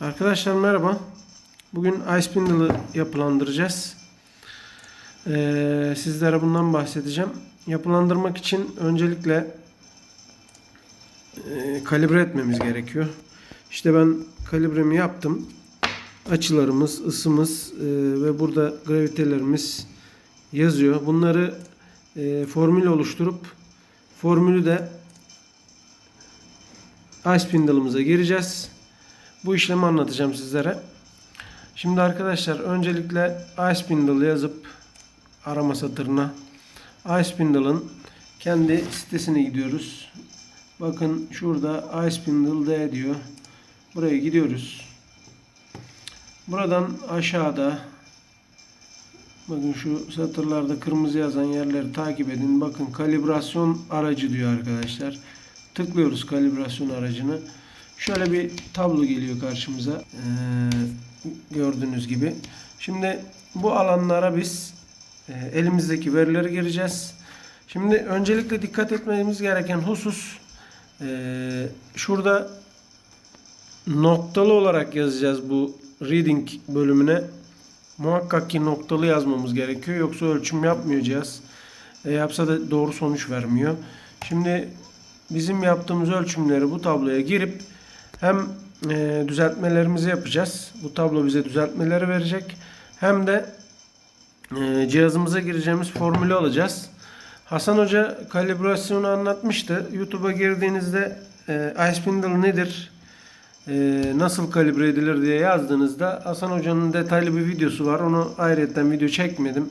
Arkadaşlar merhaba. Bugün Ice Spindle'ı yapılandıracağız. Ee, sizlere bundan bahsedeceğim. Yapılandırmak için öncelikle e, kalibre etmemiz gerekiyor. İşte ben kalibremi yaptım. Açılarımız, ısımız e, ve burada gravitelerimiz yazıyor. Bunları e, formül oluşturup formülü de Ice Spindle'ımıza gireceğiz. Bu işlemi anlatacağım sizlere. Şimdi arkadaşlar öncelikle iSpindle yazıp arama satırına iSpindle'ın kendi sitesine gidiyoruz. Bakın şurada iSpindle D diyor. Buraya gidiyoruz. Buradan aşağıda bakın şu satırlarda kırmızı yazan yerleri takip edin. Bakın kalibrasyon aracı diyor arkadaşlar. Tıklıyoruz kalibrasyon aracını. Şöyle bir tablo geliyor karşımıza. Ee, gördüğünüz gibi. Şimdi bu alanlara biz e, elimizdeki verileri gireceğiz. Şimdi öncelikle dikkat etmemiz gereken husus e, şurada noktalı olarak yazacağız bu reading bölümüne. Muhakkak ki noktalı yazmamız gerekiyor. Yoksa ölçüm yapmayacağız. E, yapsa da doğru sonuç vermiyor. Şimdi bizim yaptığımız ölçümleri bu tabloya girip hem e, düzeltmelerimizi yapacağız. Bu tablo bize düzeltmeleri verecek. Hem de e, cihazımıza gireceğimiz formülü alacağız. Hasan Hoca kalibrasyonu anlatmıştı. YouTube'a girdiğinizde e, iSpindle nedir, e, nasıl kalibre edilir diye yazdığınızda Hasan Hoca'nın detaylı bir videosu var. Onu ayrıyetten video çekmedim.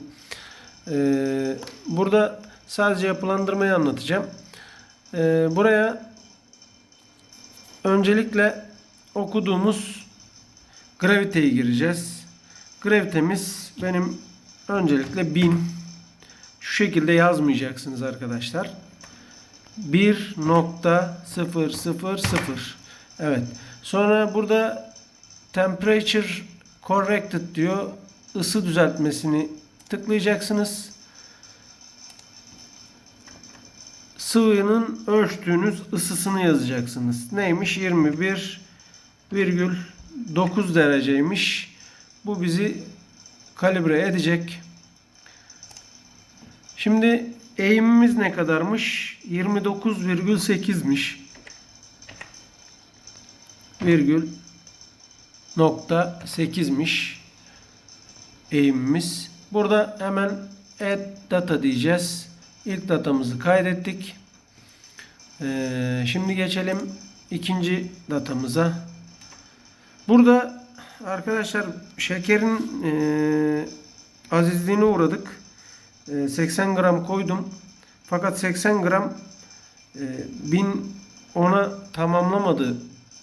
E, burada sadece yapılandırmayı anlatacağım. E, buraya öncelikle okuduğumuz graviteyi gireceğiz. Gravitemiz benim öncelikle 1000. Şu şekilde yazmayacaksınız arkadaşlar. 1.000 Evet. Sonra burada temperature corrected diyor. Isı düzeltmesini tıklayacaksınız. Sıvının ölçtüğünüz ısısını yazacaksınız. Neymiş? 21,9 dereceymiş. Bu bizi kalibre edecek. Şimdi eğimimiz ne kadarmış? 29,8'miş. Virgül nokta 8'miş eğimimiz. Burada hemen add data diyeceğiz. İlk datamızı kaydettik. Ee, şimdi geçelim ikinci datamıza. Burada arkadaşlar şekerin e, azizliğine uğradık. E, 80 gram koydum. Fakat 80 gram e, 1000 ona tamamlamadı.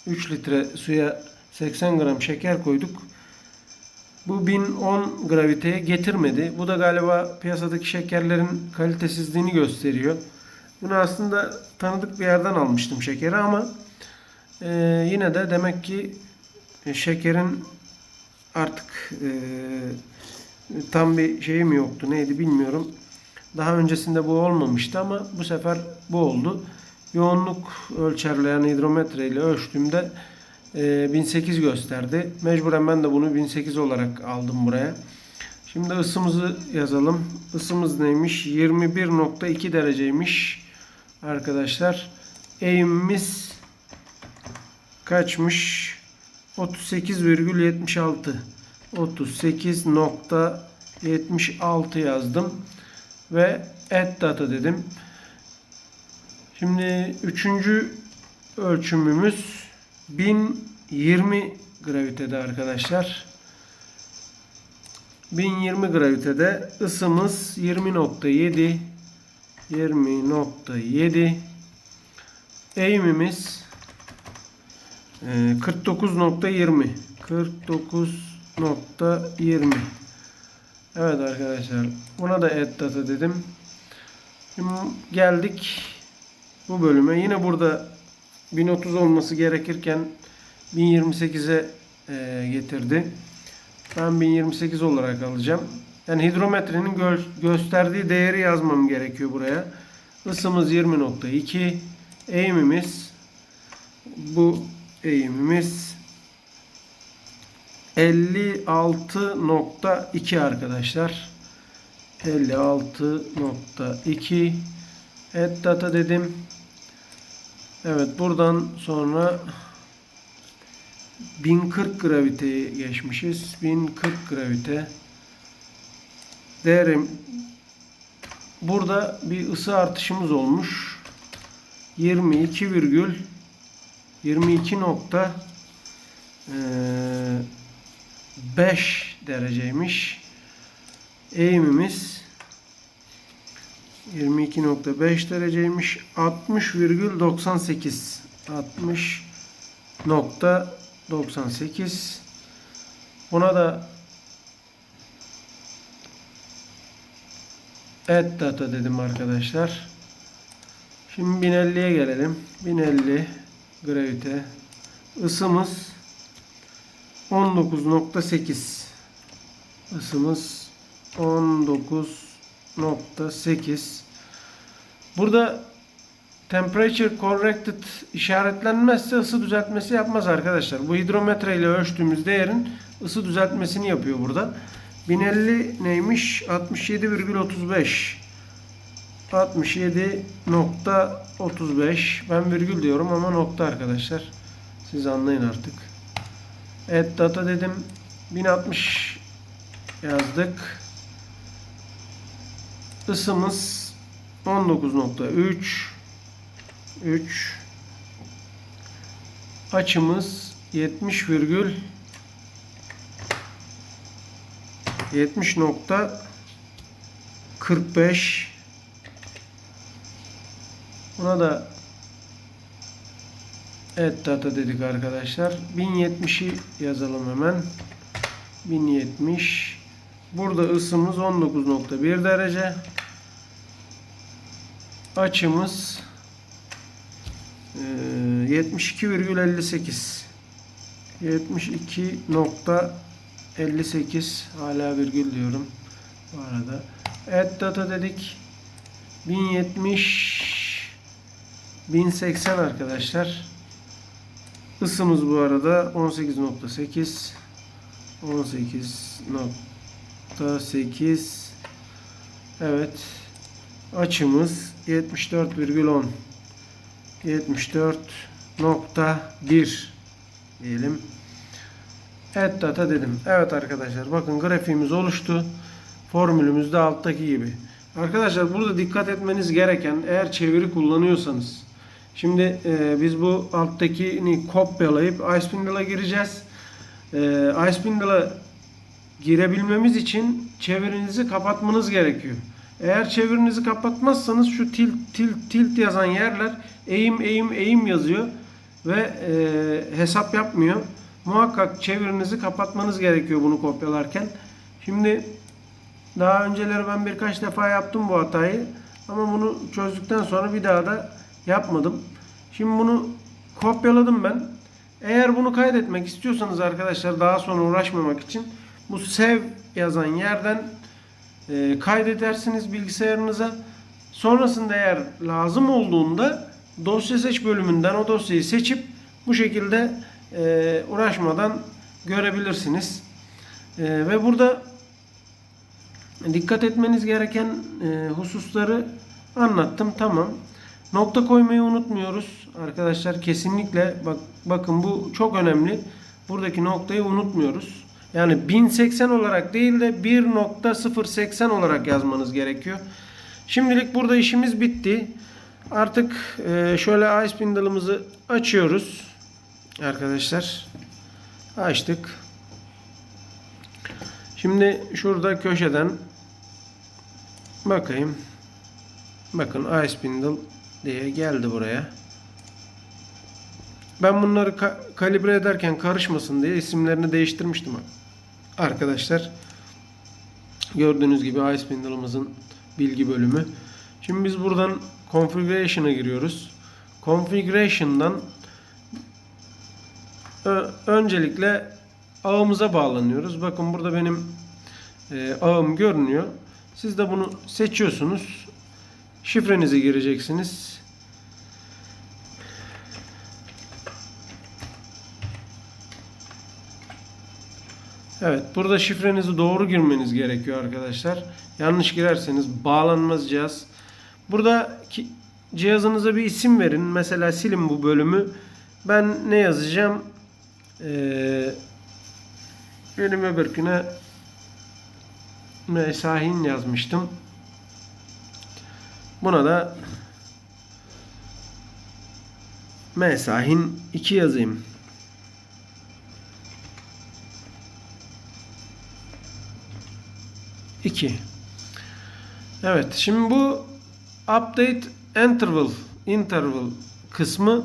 3 litre suya 80 gram şeker koyduk. Bu 1010 graviteye getirmedi. Bu da galiba piyasadaki şekerlerin kalitesizliğini gösteriyor. Bunu aslında tanıdık bir yerden almıştım şekeri ama e, yine de demek ki e, şekerin artık e, tam bir şeyim yoktu. Neydi bilmiyorum. Daha öncesinde bu olmamıştı ama bu sefer bu oldu. Yoğunluk ölçerle yani hidrometre ile ölçtüğümde e, 1008 gösterdi. Mecburen ben de bunu 1008 olarak aldım buraya. Şimdi ısımızı yazalım. Isımız neymiş? 21.2 dereceymiş arkadaşlar. Eğimimiz kaçmış? 38,76 38.76 yazdım ve add data dedim. Şimdi üçüncü ölçümümüz 1020 gravitede arkadaşlar. 1020 gravitede ısımız 20.7 20.7 eğimimiz e, 49.20 49.20 Evet arkadaşlar buna da add data dedim. Şimdi geldik bu bölüme. Yine burada 1030 olması gerekirken 1028'e e, getirdi. Ben 1028 olarak alacağım. Yani hidrometrenin gö gösterdiği değeri yazmam gerekiyor buraya. Isımız 20.2. Eğimimiz bu eğimimiz 56.2 arkadaşlar. 56.2 Add data dedim. Evet buradan sonra 1040 graviteye geçmişiz. 1040 gravite. Değerim burada bir ısı artışımız olmuş. 22 virgül 22 nokta eee, 5 dereceymiş. Eğimimiz 22.5 dereceymiş. 60,98 60.98 Buna da add data dedim arkadaşlar. Şimdi 1050'ye gelelim. 1050 gravite ısımız 19.8 ısımız 19.8 Burada temperature corrected işaretlenmezse ısı düzeltmesi yapmaz arkadaşlar. Bu hidrometre ile ölçtüğümüz değerin ısı düzeltmesini yapıyor burada. 1050 neymiş? 67,35 67.35 ben virgül diyorum ama nokta arkadaşlar. Siz anlayın artık. Add data dedim. 1060 yazdık. Isımız 19.3 3 Açımız 70 virgül 70.45 Buna da add data dedik arkadaşlar. 1070'i yazalım hemen. 1070 Burada ısımız 19.1 derece. Açımız 72,58 72.58 hala virgül diyorum bu arada. Add data dedik. 1070 1080 arkadaşlar. Isımız bu arada 18.8 18.8 Evet. Açımız 74,10 74.1 diyelim. Evet data dedim. Evet arkadaşlar bakın grafiğimiz oluştu. Formülümüz de alttaki gibi. Arkadaşlar burada dikkat etmeniz gereken eğer çeviri kullanıyorsanız şimdi e, biz bu alttakini kopyalayıp iSpindle'a gireceğiz. E, iSpindle'a girebilmemiz için çevirinizi kapatmanız gerekiyor. Eğer çevirinizi kapatmazsanız şu tilt tilt tilt yazan yerler eğim eğim eğim yazıyor ve e, hesap yapmıyor. Muhakkak çevirinizi kapatmanız gerekiyor bunu kopyalarken. Şimdi daha önceleri ben birkaç defa yaptım bu hatayı. Ama bunu çözdükten sonra bir daha da yapmadım. Şimdi bunu kopyaladım ben. Eğer bunu kaydetmek istiyorsanız arkadaşlar daha sonra uğraşmamak için bu sev yazan yerden e, kaydedersiniz bilgisayarınıza. Sonrasında eğer lazım olduğunda dosya seç bölümünden o dosyayı seçip bu şekilde e, uğraşmadan görebilirsiniz. E, ve burada dikkat etmeniz gereken e, hususları anlattım. Tamam. Nokta koymayı unutmuyoruz. Arkadaşlar kesinlikle bak bakın bu çok önemli. Buradaki noktayı unutmuyoruz. Yani 1080 olarak değil de 1.080 olarak yazmanız gerekiyor. Şimdilik burada işimiz bitti. Artık e, şöyle iSpindle'ımızı açıyoruz. Arkadaşlar. Açtık. Şimdi şurada köşeden bakayım. Bakın iSpindle diye geldi buraya. Ben bunları ka- kalibre ederken karışmasın diye isimlerini değiştirmiştim arkadaşlar. Gördüğünüz gibi iSpindle'ımızın bilgi bölümü. Şimdi biz buradan Configuration'a giriyoruz. Configuration'dan öncelikle ağımıza bağlanıyoruz. Bakın burada benim e, ağım görünüyor. Siz de bunu seçiyorsunuz. Şifrenizi gireceksiniz. Evet, burada şifrenizi doğru girmeniz gerekiyor arkadaşlar. Yanlış girerseniz bağlanmaz cihaz. Burada cihazınıza bir isim verin. Mesela silin bu bölümü. Ben ne yazacağım? Ee, benim öbürküne Mesahin yazmıştım. Buna da Mesahin 2 yazayım. İki. Evet, şimdi bu update interval interval kısmı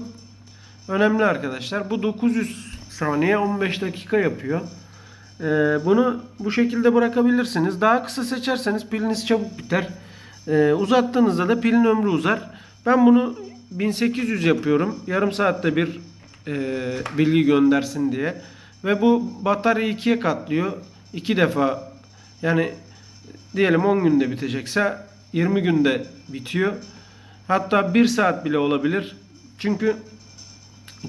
önemli arkadaşlar. Bu 900 saniye 15 dakika yapıyor. Ee, bunu bu şekilde bırakabilirsiniz. Daha kısa seçerseniz piliniz çabuk biter. Ee, uzattığınızda da pilin ömrü uzar. Ben bunu 1800 yapıyorum. Yarım saatte bir e, bilgi göndersin diye. Ve bu bataryayı ikiye katlıyor. İki defa yani diyelim 10 günde bitecekse 20 günde bitiyor. Hatta 1 saat bile olabilir. Çünkü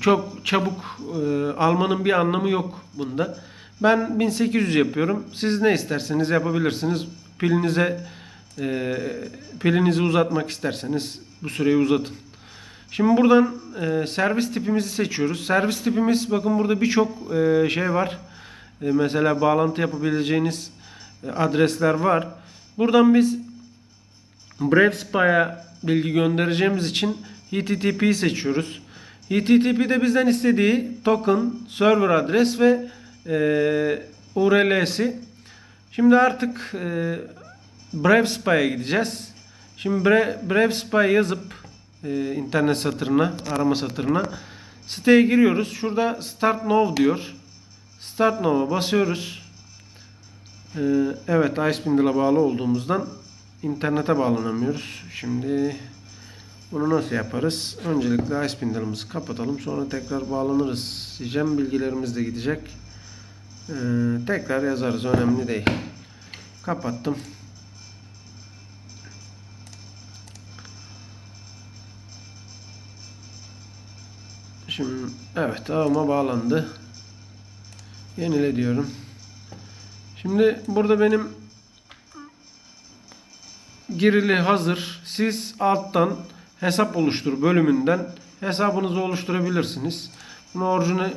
çok çabuk e, almanın bir anlamı yok bunda. Ben 1800 yapıyorum. Siz ne isterseniz yapabilirsiniz. Pilinize e, pilinizi uzatmak isterseniz bu süreyi uzatın. Şimdi buradan e, servis tipimizi seçiyoruz. Servis tipimiz bakın burada birçok e, şey var. E, mesela bağlantı yapabileceğiniz adresler var. Buradan biz BrevSpa'ya bilgi göndereceğimiz için HTTP'yi seçiyoruz. HTTP'de bizden istediği token, server adres ve e, URL'si. Şimdi artık e, BrevSpa'ya gideceğiz. Şimdi Bre, BrevSpa yazıp e, internet satırına, arama satırına siteye giriyoruz. Şurada Start Now diyor. Start Now'a basıyoruz. Ee, evet Icebindle'a bağlı olduğumuzdan internete bağlanamıyoruz. Şimdi bunu nasıl yaparız? Öncelikle Icebindle'ımızı kapatalım. Sonra tekrar bağlanırız diyeceğim. Bilgilerimiz de gidecek. Ee, tekrar yazarız. Önemli değil. Kapattım. Şimdi evet ağıma bağlandı. Yenile diyorum. Şimdi burada benim girili hazır. Siz alttan hesap oluştur bölümünden hesabınızı oluşturabilirsiniz. Bunu orijinal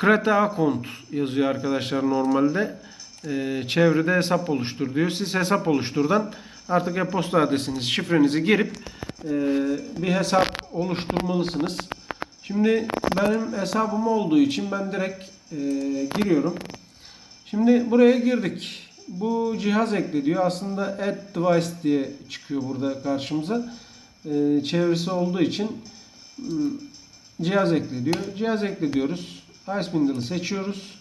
create account yazıyor arkadaşlar normalde. Ee, çevrede hesap oluştur diyor. Siz hesap oluşturdan artık e-posta adresinizi, şifrenizi girip e, bir hesap oluşturmalısınız. Şimdi benim hesabım olduğu için ben direkt e, giriyorum. Şimdi buraya girdik. Bu cihaz ekle diyor. Aslında add device diye çıkıyor burada karşımıza. E, çevresi olduğu için hmm, cihaz ekle diyor. Cihaz ekle diyoruz. Icebindle'ı seçiyoruz.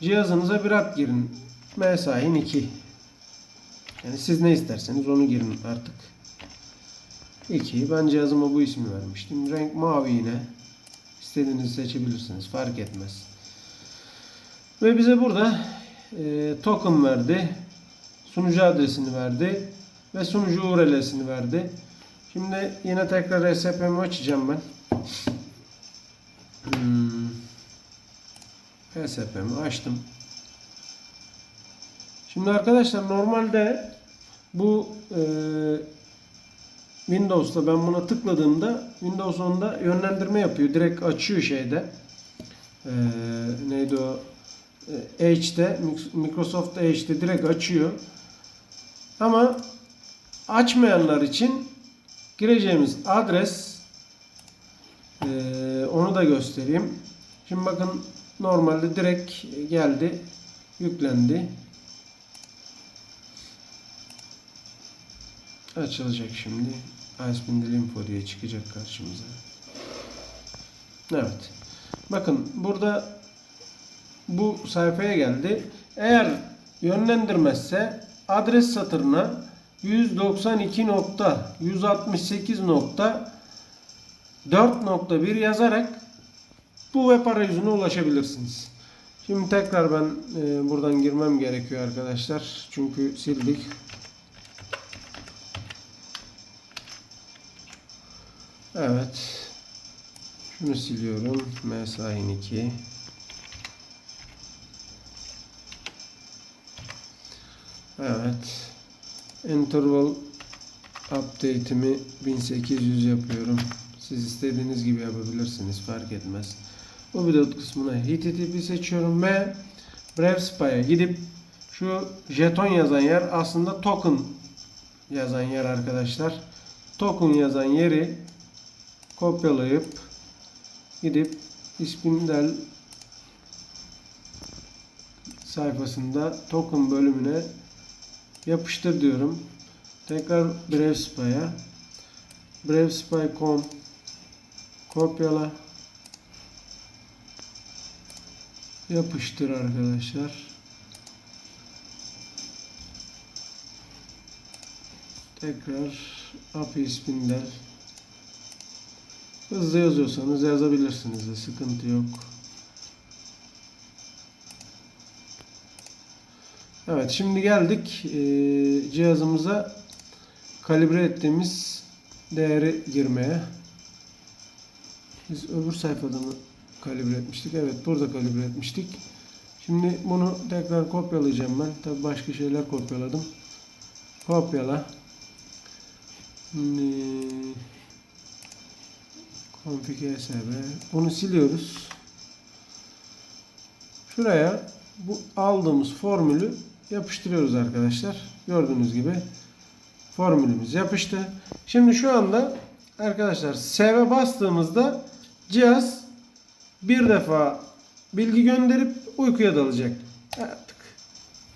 Cihazınıza bir ad girin. Mesain 2. Yani siz ne isterseniz onu girin artık. 2. Ben cihazıma bu ismi vermiştim. Renk mavi yine. İstediğinizi seçebilirsiniz. Fark etmez. Ve bize burada e, token verdi. Sunucu adresini verdi. Ve sunucu URL'sini verdi. Şimdi yine tekrar SP'mi açacağım ben. Hmm. SP'mi açtım. Şimdi arkadaşlar normalde bu e, Windows'ta ben buna tıkladığımda Windows 10'da yönlendirme yapıyor. Direkt açıyor şeyde. Ee, neydi o? Edge'de Microsoft Edge'de direkt açıyor. Ama açmayanlar için gireceğimiz adres ee, onu da göstereyim. Şimdi bakın normalde direkt geldi. Yüklendi. Açılacak şimdi. Icebindle Info diye çıkacak karşımıza. Evet. Bakın burada bu sayfaya geldi. Eğer yönlendirmezse adres satırına 192.168.4.1 yazarak bu web arayüzüne ulaşabilirsiniz. Şimdi tekrar ben e, buradan girmem gerekiyor arkadaşlar. Çünkü sildik. Evet. Şunu siliyorum. Mesain 2. Evet. Interval update'imi 1800 yapıyorum. Siz istediğiniz gibi yapabilirsiniz. Fark etmez. Bu video kısmına HTTP seçiyorum ve Brave gidip şu jeton yazan yer aslında token yazan yer arkadaşlar. Token yazan yeri kopyalayıp gidip ispindel sayfasında token bölümüne yapıştır diyorum. Tekrar BraveSpy'a BraveSpy.com kopyala yapıştır arkadaşlar. Tekrar API spindel hızlı yazıyorsanız yazabilirsiniz de sıkıntı yok. Evet şimdi geldik eee, cihazımıza kalibre ettiğimiz değeri girmeye. Biz öbür sayfada mı kalibre etmiştik? Evet burada kalibre etmiştik. Şimdi bunu tekrar kopyalayacağım ben. Tabi başka şeyler kopyaladım. Kopyala. Şimdi config sb. Bunu siliyoruz. Şuraya bu aldığımız formülü yapıştırıyoruz arkadaşlar. Gördüğünüz gibi formülümüz yapıştı. Şimdi şu anda arkadaşlar save bastığımızda cihaz bir defa bilgi gönderip uykuya dalacak. Artık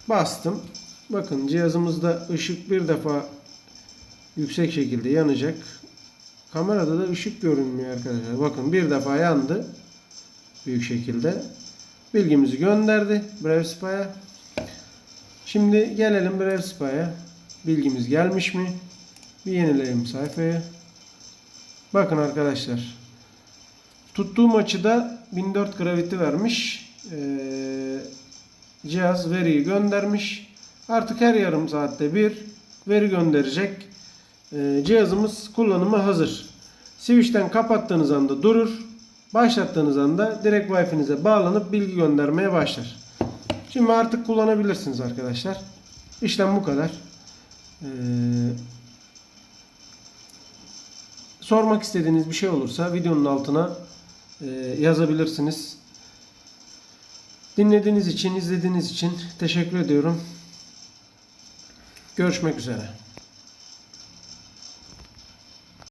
bastım. Bakın cihazımızda ışık bir defa yüksek şekilde yanacak. Kamerada da ışık görünmüyor arkadaşlar. Bakın bir defa yandı. Büyük şekilde. Bilgimizi gönderdi BraveSpy'a. Şimdi gelelim BraveSpy'a. Bilgimiz gelmiş mi? Bir yenileyelim sayfayı. Bakın arkadaşlar. Tuttuğum açıda 1004 gravity vermiş. Ee, cihaz veriyi göndermiş. Artık her yarım saatte bir veri gönderecek. Ee, cihazımız kullanıma hazır. Switch'ten kapattığınız anda durur. Başlattığınız anda direkt Wi-Fi'nize bağlanıp bilgi göndermeye başlar. Şimdi artık kullanabilirsiniz arkadaşlar. İşlem bu kadar. Ee, sormak istediğiniz bir şey olursa videonun altına e, yazabilirsiniz. Dinlediğiniz için, izlediğiniz için teşekkür ediyorum. Görüşmek üzere.